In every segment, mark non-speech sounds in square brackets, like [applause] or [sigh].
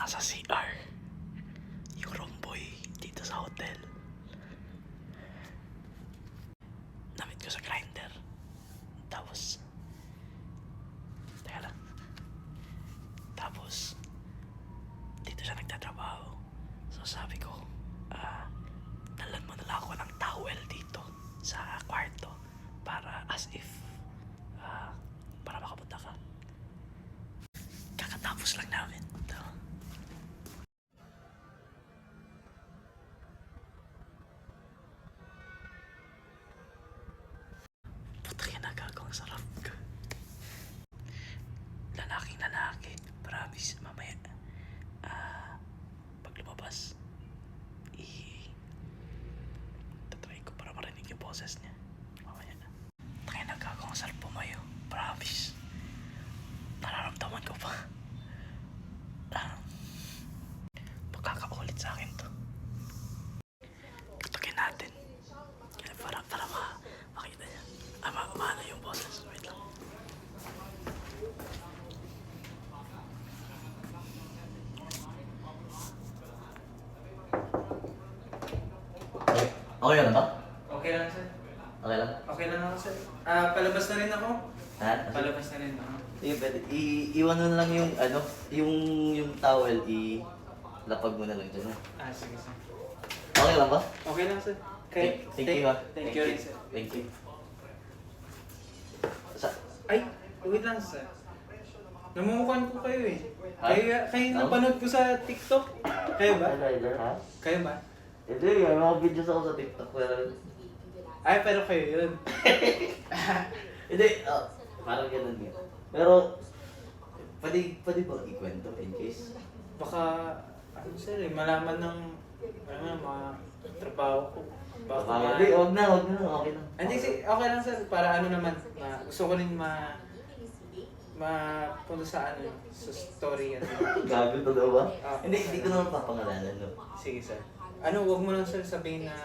nasa CR. Yung romboy dito sa hotel. Namit ko sa grinder. Tapos, teka lang. Tapos, dito siya nagtatrabaho. So sabi ko, ah, dalan mo na lang ako ng towel dito sa kwarto para as if ah, para makapunta ka. Kakatapos lang namin. Promise, mamaya. Ah, pag lumabas, i... Tatry ko para marinig yung boses niya. Mamaya na. Tayo na gagawang sarap pumayo. Promise. Nararamdaman ko pa. Ah, Pagkakaulit sa akin to. Tutugin natin. Kaya para, para ma, makita niya. Ah, ma, maano yung boses. Wait lang. Okay, lang ba? Okay lang, sir. Okay lang? Okay lang ako, sir. Ah, palabas na rin ako. Ha? Palabas na rin ako. Sige, pwede. I iwan mo na lang yung, ano, yung, yung towel, i lapag mo na lang dyan. ha? Ah, sige, sir. Okay lang ba? Okay lang, sir. Thank, thank you, ha? Thank you rin, sir. Thank you. Sa, Ay, wait lang, sir. Namumukhaan ko kayo eh. Ha? Kayo, kayo Ako? napanood ko sa TikTok. Kayo ba? Ha? Kayo ba? Hindi, may mga videos ako sa TikTok, pero... Ay, pero kayo yun. [laughs] Hindi, ah, parang ganun nga. Pero, pwede, pwede ba ikwento in case? Baka, ano sir eh, malaman ng, ano na, mga trabaho ko. Baka, Baka, hindi, huwag na, huwag na, okay lang. Hindi, si, okay lang sir. Para ano naman, ma, gusto ko rin ma, mapunta sa ano, sa story yan. [laughs] Gago to daw ba? Ah. Hindi, hindi ko naman papangalanan, no? Sige sir. Ano, wag mo lang sir sabihin na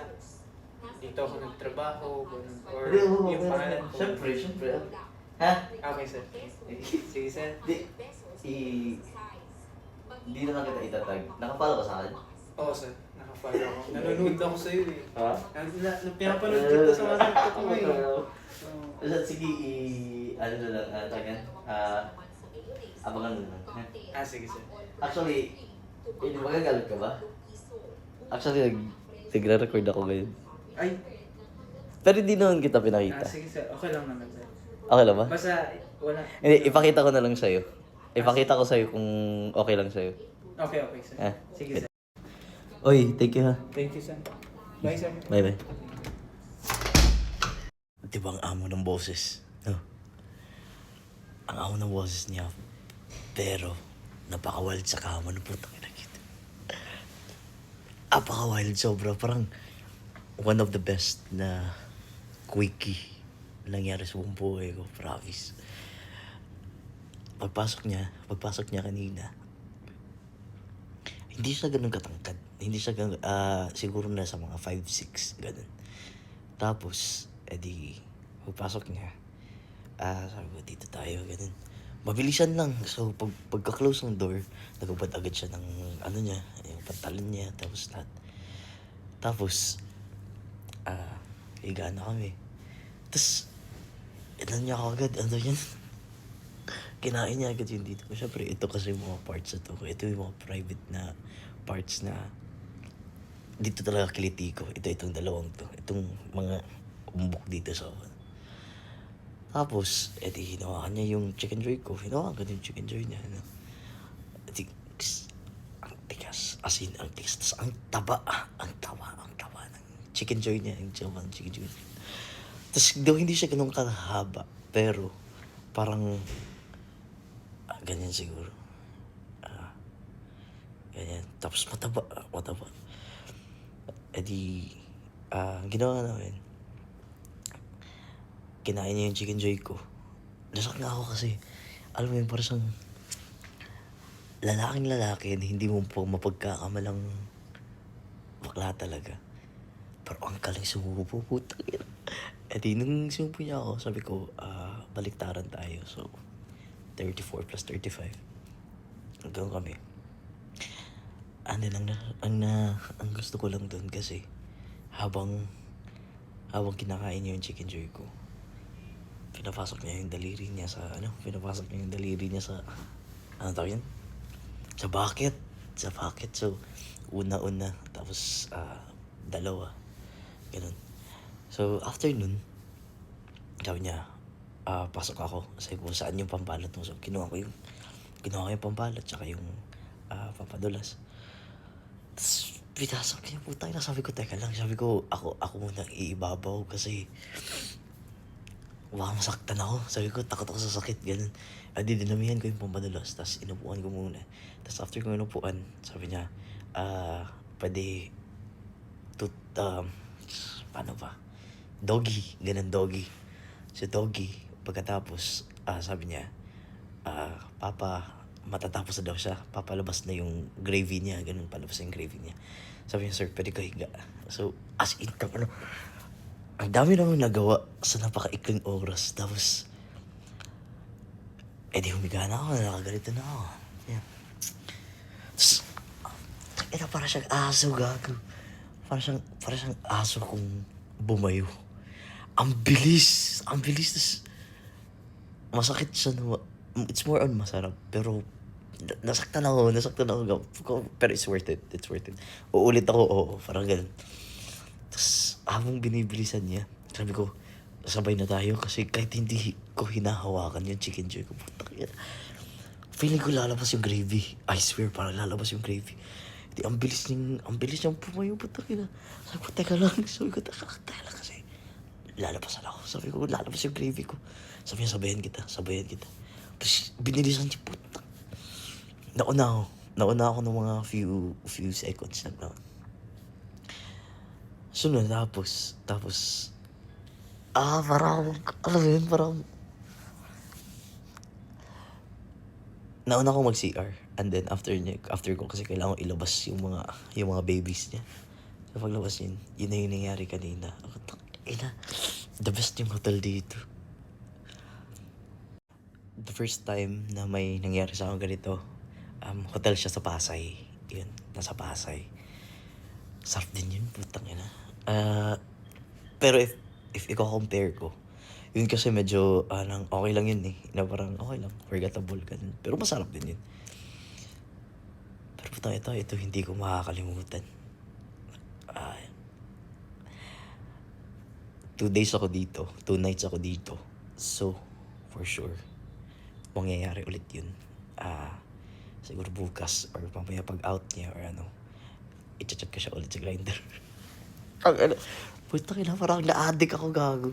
dito ako nagtrabaho, ganun, or yung pangalan ko. Siyempre, siyempre. Ha? Okay sir. Sige sir. Di, i... Hindi na lang kita itatag. Nakapalo ka sa akin? Oo sir, nakafollow ako. Nanonood ako sa iyo eh. Ha? Na, na, na, pinapanood kita sa mga mo eh. Sige, i... Ano na lang, ah, tawag yan? Ah... abangan mo lang. ha? Ah, sige sir. Actually, hindi magagalit ka ba? Actually, nag... Nagre-record ako ngayon. Ay, Pero hindi naman kita ah, pinakita. sige sir. Okay lang naman sir. Okay lang ba? Basta, wala. Hindi, ipakita ko na lang sa'yo. Ipakita ko sa'yo kung okay lang sa'yo. Okay, okay sir. Ah. Sige sir. Oy, thank you ha. Thank you sir. Bye sir. Bye bye. Di ba ang amo ng boses? No? Ang amo ng boses niya. Pero, napaka-wild sa kama ng putang ina. Napaka-wild sobra. Parang, one of the best na quickie nangyari sa buong buhay ko. Promise. Pagpasok niya, pagpasok niya kanina, hindi siya ganun katangkad. Hindi siya ganun, ah, siguro na sa mga 5'6", ganun. Tapos, edi, pagpasok niya, ah, sabi ko, dito tayo, ganun. Mabilisan lang. So, pag, pagka-close ng door, nagubad agad siya ng, ano niya, yung pantalon niya, tapos lahat. Tapos, ah, higa na kami. Tapos, ilan niya ako agad, ano yan? [laughs] kinain niya agad yung dito ko. Siyempre, ito kasi yung mga parts na to. Ito yung mga private na parts na dito talaga kiliti ko. Ito, itong dalawang to. Itong mga umbok dito sa akin. Tapos, edi hinawakan niya yung chicken joy ko. Hinawakan ko yung chicken joy niya. Ano? Edi, ang tigas. As in, ang tigas. Tapos, ang taba. Ang taba. Ang taba ng chicken joy niya. Yung taba ng chicken joy. Tapos, daw hindi siya ganun kahaba. Pero, parang, ah, ganyan siguro. Ah, ganyan. Tapos, mataba. Mataba. Eh di, ah, ang ginawa namin, kinain niya yung chicken joy ko. Nasak nga ako kasi, alam mo yun, parang siyang lalaking lalaki na hindi mo po mapagkakamalang bakla talaga. Pero ang galing sumubo, putang ina. Eh di, nung sumubo niya ako, sabi ko, ah, baliktaran tayo. So, 34 plus 35. Hanggang kami. ano lang na, ang na, ang gusto ko lang doon kasi habang habang kinakain niya yung chicken joy ko, pinapasok niya yung daliri niya sa ano, pinapasok niya yung daliri niya sa ano tawag yan? Sa bucket. Sa bucket. So, una-una. Tapos, ah, dalawa. Ganun. So, after nun, sabi niya, ah, pasok ako. Sabi ko, saan yung pampalot mo? So, kinuha ko yung, kinuha ko yung pampalot, tsaka yung ah, pampadulas. Tapos, pinasok niya, putang na. Sabi ko, teka lang. Sabi ko, ako, ako muna iibabaw kasi baka masaktan ako. Sabi ko, takot ako sa sakit, ganun. Adi, dinamihan ko yung pampadulas, tapos inupuan ko muna. Tapos after ko inupuan, sabi niya, ah, pwede, tut, um, paano ba? Doggy, ganun doggy. So doggy, pagkatapos, ah, sabi niya, ah, papa, matatapos na daw siya. Papalabas na yung gravy niya, ganun, palabas yung gravy niya. Sabi niya, sir, pwede ka higa. So, as in, kang ano, ang dami naman nagawa sa napakaikling oras. Tapos, eh di humiga na ako, nakagalito na ako. Yan. Tapos, ina para siyang aso, gago. Para siyang, para siyang aso kung bumayo. Ang bilis! Ang bilis! Tapos, masakit siya na, it's more on masarap. Pero, na- nasaktan ako, nasaktan ako. Pero it's worth it, it's worth it. Uulit ako, oo, parang ganun. Tapos, habang binibilisan niya, sabi ko, sabay na tayo kasi kahit hindi ko hinahawakan yung chicken joy ko, puta kaya. Feeling ko lalabas yung gravy. I swear, parang lalabas yung gravy. Di, ang bilis niyang, ang bilis niyang pumayo, puta kaya. Sabi ko, teka lang, [laughs] sabi ko, teka, teka lang kasi. Lalabasan ako. Sabi ko, lalabas yung gravy ko. Sabi niya, sabayan kita, sabayan kita. Tapos, binilisan niya, puta. Nauna ako. Nauna ako ng mga few, few seconds na Sunod, tapos, tapos, ah, parang, alam mo yun, parang, nauna ko mag-CR. And then, after after ko, kasi kailangan ilabas yung mga, yung mga babies niya. So, paglabas yun, yun na yung nangyari kanina. Ako, ina, the best yung hotel dito. The first time na may nangyari sa akin ganito, um, hotel siya sa Pasay. Yun, nasa Pasay. Sarap din yun, putang ina. Ah, pero if, if i-compare ko, yun kasi medyo, anang, okay lang yun eh. Na parang, okay lang, forgettable ganun. Pero masarap din yun. Pero putang ito, ito hindi ko makakalimutan. Ah, two days ako dito, two nights ako dito. So, for sure, mangyayari ulit yun. Ah, siguro bukas or mamaya pag out niya or ano, i-chat ko siya ulit sa grinder. [laughs] Ang ano, puta parang na-addict ako gago.